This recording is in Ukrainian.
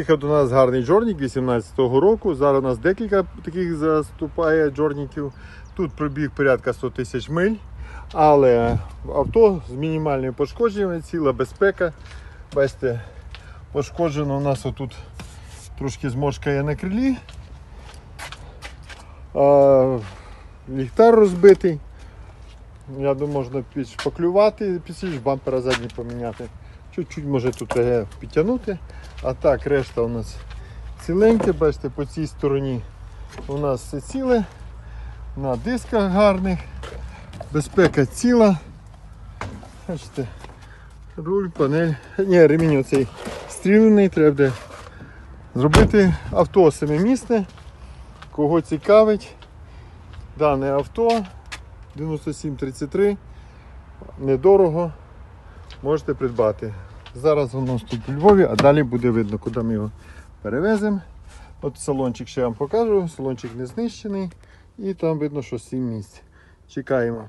Їхав до нас гарний джорнік 18-го року. Зараз у нас декілька таких заступає джорніків. Тут пробіг порядка 100 тисяч миль. Але авто з мінімальними пошкодженнями, ціла безпека. Бачите, пошкоджено у нас отут трошки зморшка є на крилі. А, ліхтар розбитий. Я думаю, можна підшпаклювати, підсіч бампера задній поміняти. Чуть-чуть може тут підтягнути. А так, решта у нас ціленьке, бачите, по цій стороні у нас все ціле. На дисках гарних. Безпека ціла. Бачите, руль, панель. Ні, ремінь оцей стріляний, треба буде зробити авто семимісне. Кого цікавить, дане авто 9733, недорого, можете придбати. Зараз воно тут у Львові, а далі буде видно, куди ми його перевеземо. От салончик ще вам покажу, салончик не знищений і там видно, що 7 місць. Чекаємо.